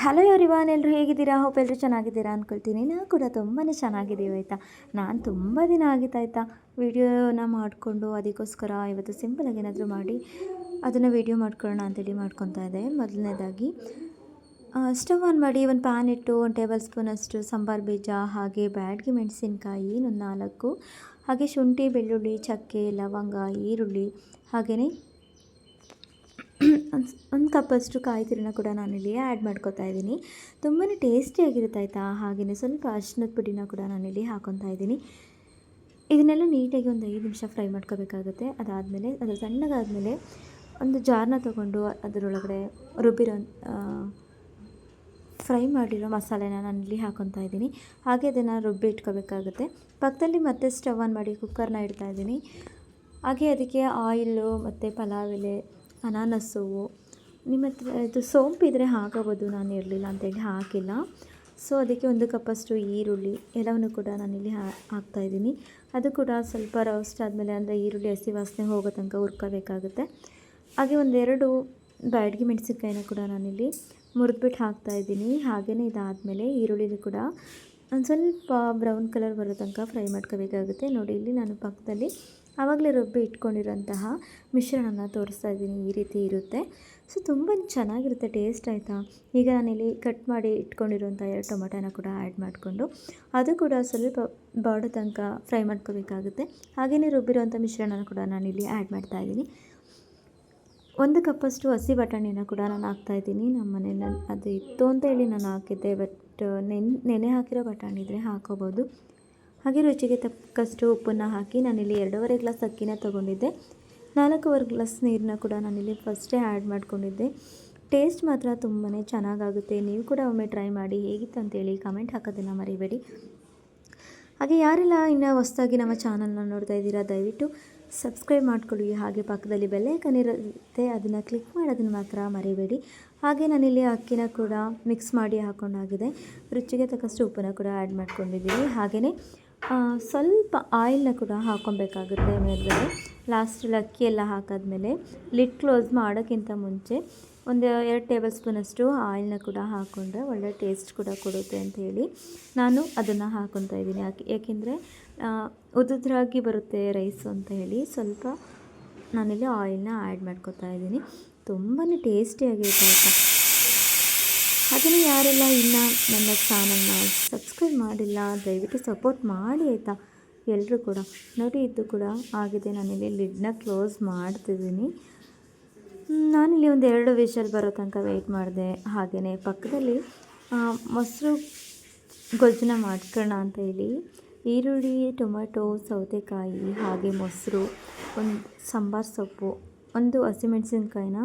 Hello everyone ಎಲ್ಲರೂ ಹೇಗಿದ್ದೀರಾ? Hope ಎಲ್ಲರೂ ಚೆನ್ನಾಗಿದ್ದೀರಾ ಅಂದ್ಕೊಳ್ತೀನಿ ನಾನು ಕೂಡ ತುಂಬಾ ಚೆನ್ನಾಗಿದ್ದೀವಿ, ಆಯಿತಾ? ನಾನು ತುಂಬ ದಿನ ಆಗಿತ್ತು, ಆಯಿತಾ? ವೀಡಿಯೋನ ಮಾಡಿಕೊಂಡು ಅದಕ್ಕೋಸ್ಕರ ಇವತ್ತು ಸಿಂಪಲಾಗಿ ಏನಾದರೂ ಮಾಡಿ ಅದನ್ನು ವೀಡಿಯೋ ಮಾಡ್ಕೊಳ್ಳೋಣ ಅಂತೇಳಿ ಮಾಡ್ಕೊತಾ ಇದ್ದೆ. ಮೊದಲನೇದಾಗಿ ಸ್ಟವ್ ಆನ್ ಮಾಡಿ ಒಂದು ಪ್ಯಾನ್ ಇಟ್ಟು, ಒಂದು ಟೇಬಲ್ ಸ್ಪೂನಷ್ಟು ಸಾಂಬಾರು ಬೀಜ, ಹಾಗೆ ಬ್ಯಾಡ್ಗೆ ಮೆಣಸಿನ್ಕಾಯಿ ಒಂದು ನಾಲ್ಕು. ಹಾಗೆ ಶುಂಠಿ, ಬೆಳ್ಳುಳ್ಳಿ, ಚಕ್ಕೆ, ಲವಂಗ, ಈರುಳ್ಳಿ ಹಾಗೆಯೇ ಒಂದು ಕಪ್ಪಷ್ಟು ಕಾಯಿ ತುರಿನ ಕೂಡ ನಾನಿಲ್ಲಿ ಆ್ಯಡ್ ಮಾಡ್ಕೊತಾ ಇದ್ದೀನಿ. ತುಂಬಾ ಟೇಸ್ಟಿಯಾಗಿರುತ್ತೆ ಆಯಿತಾ? ಹಾಗೆಯೇ ಸ್ವಲ್ಪ ಅರ್ಶಿನದ ಪುಡಿನ ಕೂಡ ನಾನಿಲ್ಲಿ ಹಾಕೊತಾ ಇದ್ದೀನಿ. ಇದನ್ನೆಲ್ಲ ನೀಟಾಗಿ ಒಂದು ಐದು ನಿಮಿಷ ಫ್ರೈ ಮಾಡ್ಕೋಬೇಕಾಗುತ್ತೆ. ಅದಾದಮೇಲೆ, ಅದು ಸಣ್ಣಗಾದಮೇಲೆ ಒಂದು ಜಾರ್ನ ತೊಗೊಂಡು ಅದರೊಳಗಡೆ ರುಬ್ಬಿರೋ ಫ್ರೈ ಮಾಡಿರೋ ಮಸಾಲೆನ ನಾನಿಲ್ಲಿ ಹಾಕೊತಾ ಇದ್ದೀನಿ. ಹಾಗೆ ಅದನ್ನು ರುಬ್ಬಿ ಇಟ್ಕೋಬೇಕಾಗುತ್ತೆ. ಪಕ್ಕದಲ್ಲಿ ಮತ್ತೆ ಸ್ಟವ್ ಆನ್ ಮಾಡಿ ಕುಕ್ಕರ್ನ ಇಡ್ತಾ ಇದ್ದೀನಿ. ಹಾಗೆ ಅದಕ್ಕೆ ಆಯಿಲು ಮತ್ತು ಪಲಾವ್ ಎಲೆ ಅನಾನಸ್ಸು ನಿಮ್ಮ ಹತ್ರ ಇದು ಸೋಂಪಿದ್ರೆ ಹಾಕೋಬೋದು, ನಾನು ಇರಲಿಲ್ಲ ಅಂತೇಳಿ ಹಾಕಿಲ್ಲ. ಸೊ ಅದಕ್ಕೆ ಒಂದು ಕಪ್ಪಷ್ಟು ಈರುಳ್ಳಿ, ಎಲ್ಲವನ್ನು ಕೂಡ ನಾನಿಲ್ಲಿ ಹಾಕ್ತಾಯಿದ್ದೀನಿ ಅದು ಕೂಡ ಸ್ವಲ್ಪ ರೋಸ್ಟ್ ಆದಮೇಲೆ, ಅಂದರೆ ಈರುಳ್ಳಿ, ಹಸಿ ವಾಸನೆ ಹೋಗೋ ತನಕ ಹುರ್ಕೋಬೇಕಾಗುತ್ತೆ. ಹಾಗೆ ಒಂದೆರಡು ಬ್ಯಾಡ್ಗಿ ಮೆಣಸಿನ್ಕಾಯಿನ ಕೂಡ ನಾನಿಲ್ಲಿ ಮುರಿದ್ಬಿಟ್ಟು ಹಾಕ್ತಾಯಿದ್ದೀನಿ ಹಾಗೆಯೇ ಇದಾದಮೇಲೆ ಈರುಳ್ಳಿನೂ ಕೂಡ ಒಂದು ಸ್ವಲ್ಪ ಬ್ರೌನ್ ಕಲರ್ ಬರೋ ತನಕ ಫ್ರೈ ಮಾಡ್ಕೋಬೇಕಾಗುತ್ತೆ. ನೋಡಿ, ಇಲ್ಲಿ ನಾನು ಪಕ್ಕದಲ್ಲಿ ಆವಾಗಲೇ ರುಬ್ಬಿ ಇಟ್ಕೊಂಡಿರೋಂತಹ ಮಿಶ್ರಣನ ತೋರಿಸ್ತಾ ಇದ್ದೀನಿ, ಈ ರೀತಿ ಇರುತ್ತೆ. ಸೊ, ತುಂಬ ಚೆನ್ನಾಗಿರುತ್ತೆ, ಟೇಸ್ಟ್ ಆಯಿತಾ? ಈಗ ನಾನಿಲ್ಲಿ ಕಟ್ ಮಾಡಿ ಇಟ್ಕೊಂಡಿರುವಂಥ ಎರಡು ಟೊಮೊಟೊನ ಕೂಡ ಆ್ಯಡ್ ಮಾಡಿಕೊಂಡು, ಅದು ಕೂಡ ಸ್ವಲ್ಪ ಬಾಡೋ ತನಕ ಫ್ರೈ ಮಾಡ್ಕೋಬೇಕಾಗುತ್ತೆ. ಹಾಗೆಯೇ ರುಬ್ಬಿರೋಂಥ ಮಿಶ್ರಣನ ಕೂಡ ನಾನಿಲ್ಲಿ ಆ್ಯಡ್ ಮಾಡ್ತಾ ಇದ್ದೀನಿ. ಒಂದು ಕಪ್ಪಷ್ಟು ಹಸಿ ಬಟಾಣಿನ ಕೂಡ ನಾನು ಹಾಕ್ತಾಯಿದ್ದೀನಿ ನಮ್ಮ ಮನೇಲಿ ಅದು ಇತ್ತು ಅಂತ ಹೇಳಿ ನಾನು ಹಾಕಿದ್ದೆ, ಬಟ್ ನೆನೆ ನೆನೆ ಹಾಕಿರೋ ಬಟಾಣಿ ಇದ್ದರೆ ಹಾಕೋಬೋದು. ಹಾಗೆ ರುಚಿಗೆ ತಕ್ಕಷ್ಟು ಉಪ್ಪನ್ನು ಹಾಕಿ ನಾನಿಲ್ಲಿ ಎರಡೂವರೆ ಗ್ಲಾಸ್ ಅಕ್ಕಿನ ತೊಗೊಂಡಿದ್ದೆ. ನಾಲ್ಕೂವರೆ ಗ್ಲಾಸ್ ನೀರನ್ನ ಕೂಡ ನಾನಿಲ್ಲಿ ಫಸ್ಟೇ ಆ್ಯಡ್ ಮಾಡ್ಕೊಂಡಿದ್ದೆ. ಟೇಸ್ಟ್ ಮಾತ್ರ ತುಂಬಾ ಚೆನ್ನಾಗಾಗುತ್ತೆ. ನೀವು ಕೂಡ ಒಮ್ಮೆ ಟ್ರೈ ಮಾಡಿ ಹೇಗಿತ್ತು ಅಂತೇಳಿ ಕಮೆಂಟ್ ಹಾಕೋದನ್ನು ಮರಿಬೇಡಿ. ಹಾಗೆ ಯಾರೆಲ್ಲ ಇನ್ನೂ ಹೊಸದಾಗಿ ನಮ್ಮ ಚಾನಲ್ನ ನೋಡ್ತಾ ಇದ್ದೀರಾ, ದಯವಿಟ್ಟು ಸಬ್ಸ್ಕ್ರೈಬ್ ಮಾಡ್ಕೊಳ್ಳಿ. ಹಾಗೆ ಪಕ್ಕದಲ್ಲಿ ಬೆಲ್ಲೈಕನ್ ಇರುತ್ತೆ, ಅದನ್ನು ಕ್ಲಿಕ್ ಮಾಡೋದನ್ನು ಮಾತ್ರ ಮರಿಬೇಡಿ. ಹಾಗೆ ನಾನಿಲ್ಲಿ ಅಕ್ಕಿನ ಕೂಡ ಮಿಕ್ಸ್ ಮಾಡಿ ಹಾಕೊಂಡಾಗಿದೆ. ರುಚಿಗೆ ತಕ್ಕಷ್ಟು ಉಪ್ಪನ್ನು ಕೂಡ ಆ್ಯಡ್ ಮಾಡ್ಕೊಂಡಿದ್ದೀನಿ. ಹಾಗೆಯೇ ಸ್ವಲ್ಪ ಆಯಿಲ್ನ ಕೂಡ ಹಾಕ್ಕೊಬೇಕಾಗುತ್ತೆ ಮೇಲ್ಗಡೆ. ಲಾಸ್ಟಲ್ಲಿ ಅಕ್ಕಿ ಎಲ್ಲ ಹಾಕಾದ್ಮೇಲೆ ಲಿಡ್ ಕ್ಲೋಸ್ ಮಾಡೋಕ್ಕಿಂತ ಮುಂಚೆ ಒಂದು ಎರಡು ಟೇಬಲ್ ಸ್ಪೂನಷ್ಟು ಆಯಿಲ್ನ ಕೂಡ ಹಾಕ್ಕೊಂಡ್ರೆ ಒಳ್ಳೆ ಟೇಸ್ಟ್ ಕೂಡ ಕೊಡುತ್ತೆ ಅಂತ ಹೇಳಿ ನಾನು ಅದನ್ನು ಹಾಕೊತಾ ಇದ್ದೀನಿ. ಯಾಕೆ, ಯಾಕೆಂದರೆ ಉದುದ್ರಾಗಿ ಬರುತ್ತೆ ರೈಸು ಅಂತ ಹೇಳಿ ಸ್ವಲ್ಪ ನಾನಿಲ್ಲಿ ಆಯಿಲ್ನ ಆ್ಯಡ್ ಮಾಡ್ಕೊತಾ ಇದ್ದೀನಿ. ತುಂಬಾ ಟೇಸ್ಟಿಯಾಗಿರುತ್ತೆ ಹಾಗೆಯೇ ಯಾರೆಲ್ಲ ಇನ್ನೂ ನನ್ನ ಚಾನಲ್ನ ಸಬ್ಸ್ಕ್ರೈಬ್ ಮಾಡಿಲ್ಲ, ದಯವಿಟ್ಟು ಸಪೋರ್ಟ್ ಮಾಡಿ ಆಯಿತಾ? ಎಲ್ಲರೂ ಕೂಡ. ನೋಡಿ ಇದ್ದು ಕೂಡ ಆಗಿದೆ. ನಾನಿಲ್ಲಿ ಲಿಡ್ನ ಕ್ಲೋಸ್ ಮಾಡ್ತಿದ್ದೀನಿ. ನಾನಿಲ್ಲಿ ಒಂದು ಎರಡು ವಿಷಲ್ ಬರೋ ತನಕ ವೆಯ್ಟ್ ಮಾಡಿದೆ. ಹಾಗೆಯೇ ಪಕ್ಕದಲ್ಲಿ ಮೊಸರು ಗೊಜ್ಜನ ಮಾಡ್ಕೋಣ ಅಂತ ಹೇಳಿ, ಈರುಳ್ಳಿ, ಟೊಮೆಟೊ, ಸೌತೆಕಾಯಿ, ಹಾಗೆ ಮೊಸರು, ಒಂದು ಸಾಂಬಾರು ಸೊಪ್ಪು. ಒಂದು ಹಸಿಮೆಣ್ಸಿನ್ಕಾಯಿನ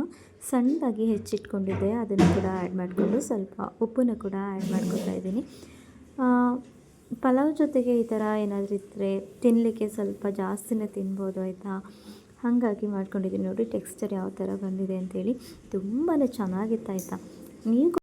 ಸಣ್ಣದಾಗಿ ಹೆಚ್ಚಿಟ್ಕೊಂಡಿದ್ದೆ. ಅದನ್ನು ಕೂಡ ಆ್ಯಡ್ ಮಾಡಿಕೊಂಡು ಸ್ವಲ್ಪ ಉಪ್ಪನ್ನು ಕೂಡ ಆ್ಯಡ್ ಮಾಡ್ಕೊತಾ ಇದ್ದೀನಿ. ಪಲಾವ್ ಜೊತೆಗೆ ಈ ಥರ ಏನಾದರೂ ಇದ್ದರೆ ತಿನ್ನಲಿಕ್ಕೆ ಸ್ವಲ್ಪ ಜಾಸ್ತಿನೇ ತಿನ್ಬೋದು, ಆಯಿತಾ? ಹಾಗಾಗಿ ಮಾಡ್ಕೊಂಡಿದ್ದೀನಿ ನೋಡಿ ಟೆಕ್ಸ್ಚರ್ ಯಾವ ಥರ ಬಂದಿದೆ ಅಂತೇಳಿ. ತುಂಬಾ ಚೆನ್ನಾಗಿತ್ತು, ಆಯಿತಾ? ನೀವು